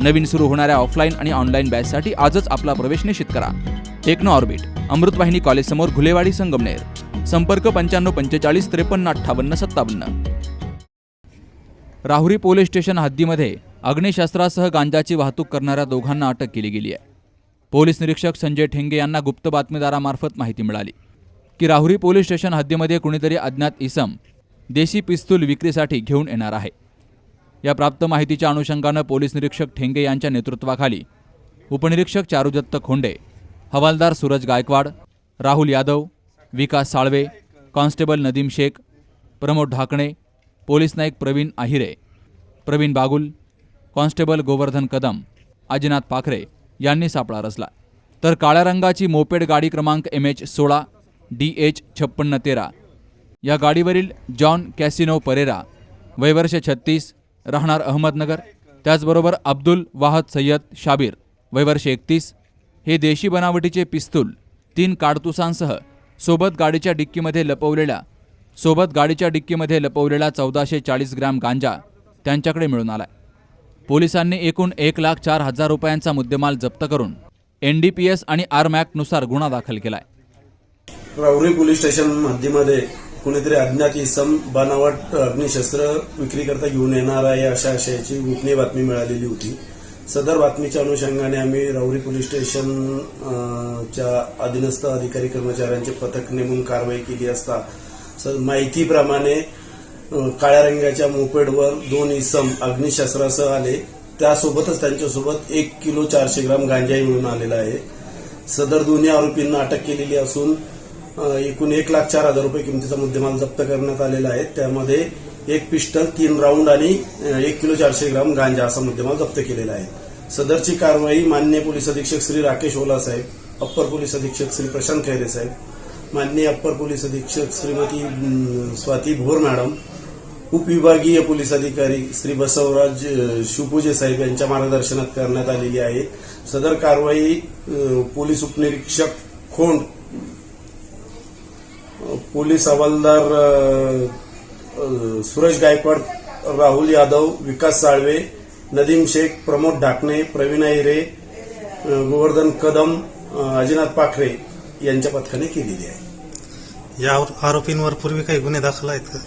नवीन सुरू होणाऱ्या ऑफलाईन आणि ऑनलाईन बॅचसाठी आजच आपला प्रवेश निश्चित करा. टेक्नो ऑर्बिट अमृतवाहिनी कॉलेजसमोर घुलेवाडी संगमनेर. संपर्क पंच्याण्णव पंचेचाळीस त्रेपन्न अठ्ठावन्न सत्तावन्न. राहुरी पोलीस स्टेशन हद्दीमध्ये अग्निशस्त्रासह गांजाची वाहतूक करणाऱ्या दोघांना अटक केली गेली आहे. पोलीस निरीक्षक संजय ठेंगे यांना गुप्त बातमीदारामार्फत माहिती मिळाली. की राहुरी पोलीस स्टेशन हद्दीमध्ये कुणीतरी अज्ञात इसम देशी पिस्तूल विक्रीसाठी घेऊन येणार आहे. या प्राप्त माहितीच्या अनुषंगानं पोलीस निरीक्षक ठेंगे यांच्या नेतृत्वाखाली उपनिरीक्षक चारुदत्त खोंडे हवालदार Suraj Gaikwad Rahul Yadav Vikas Salve constable Nadeem Shaikh Pramod Dhakane police Naik Praveen Ahire Praveen Bagul constable Govardhan Kadam Ajinath Pakhare यांनी सापळा रचला. तर काळ्या रंगाची मोपेड गाडी क्रमांक एम एच सोळा डी एच छप्पन्न तेरा. या गाडीवरील जॉन कॅसिनो परेरा वयवर्ष छत्तीस राहणार अहमदनगर. त्याचबरोबर अब्दुल वाहद सय्यद शाबीर. वयवर्षे एकतीस. हे देशी बनावटीचे पिस्तूल तीन काडतुसांसह सोबत गाडीच्या डिक्कीमध्ये लपवलेल्या सोबत गाडीच्या डिक्कीमध्ये लपवलेला चौदाशे चाळीस ग्रॅम गांजा त्यांच्याकडे मिळून आलाय. पोलिसांनी एकूण एक लाख चार हजार रुपयांचा मुद्देमाल जप्त करून एन डी पी एस आणि आर मॅक्टनुसार गुन्हा दाखल केलाय. राऊरी पोलीस स्टेशन हद्दीमध्ये कुणीतरी अज्ञात इसम बनावट अग्निशस्त्र विक्रीकरता घेऊन येणार आहे अशा आशयाची गोपनीय बातमी मिळालेली होती. सदर बातमीच्या अनुषंगाने आम्ही राऊरी पोलीस स्टेशन च्या अधीनस्थ अधिकारी कर्मचाऱ्यांचे पथक नेमून कारवाई केली असता माहितीप्रमाणे काळ्या रंगाच्या मोपेडवर दोन इसम अग्निशस्त्रासह आले. त्यासोबतच त्यांच्यासोबत एक किलो चारशे ग्राम गांजाही मिळून आलेला आहे. सदर दोन्ही आरोपींना अटक केलेली असून एकूण एक लाख चार हजार रुपये किमतीचा मुद्देमाल जप्त करण्यात आलेला आहे. त्यामध्ये एक पिस्टल तीन राऊंड आणि एक किलो चारशे ग्राम गांजा असा मुद्देमाल जप्त केलेला आहे. सदरची कारवाई मान्य पोलीस अधीक्षक श्री राकेश ओला साहेब अप्पर पोलीस अधीक्षक श्री प्रशांत खैरे साहेब मान्य अप्पर पोलीस अधीक्षक श्रीमती स्वाती भोर मॅडम उपविभागीय पोलीस अधिकारी श्री बसवराज शिवपूजे साहेब यांच्या मार्गदर्शनात करण्यात आलेली आहे. सदर कारवाई पोलीस उपनिरीक्षक खोंड पोलीस हवालदार सुरेश गायकवाड राहुल यादव विकास साळवे नदीम शेख प्रमोद ढाकणे प्रवीण हिरे गोवर्धन कदम अजिनाथ पाखरे यांच्या पथकाने केलेली आहे. या आरोपींवर पूर्वी काही गुन्हे दाखल आहेत का?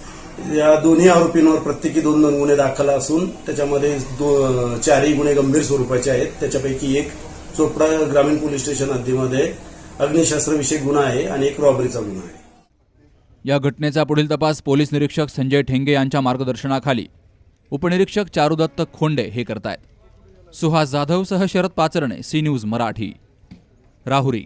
या दोन्ही आरोपींवर प्रत्येकी दोन दोन गुन्हे दाखल असून त्याच्यामध्ये दो- चारही गुन्हे गंभीर स्वरूपाचे आहेत. त्याच्यापैकी एक चोपडा ग्रामीण पोलीस स्टेशन हद्दीमध्ये अग्निशस्त्रविषयक गुन्हा आहे आणि एक रॉबरीचा गुन्हा आहे. या घटनेचा पुढील तपास पोलीस निरीक्षक संजय ठेंगे यांच्या मार्गदर्शनाखाली. उपनिरीक्षक चारुदत्त खोंडे हे करतायत. सुहास जाधवसह शरद पाचरणे सी न्यूज मराठी. राहुरी.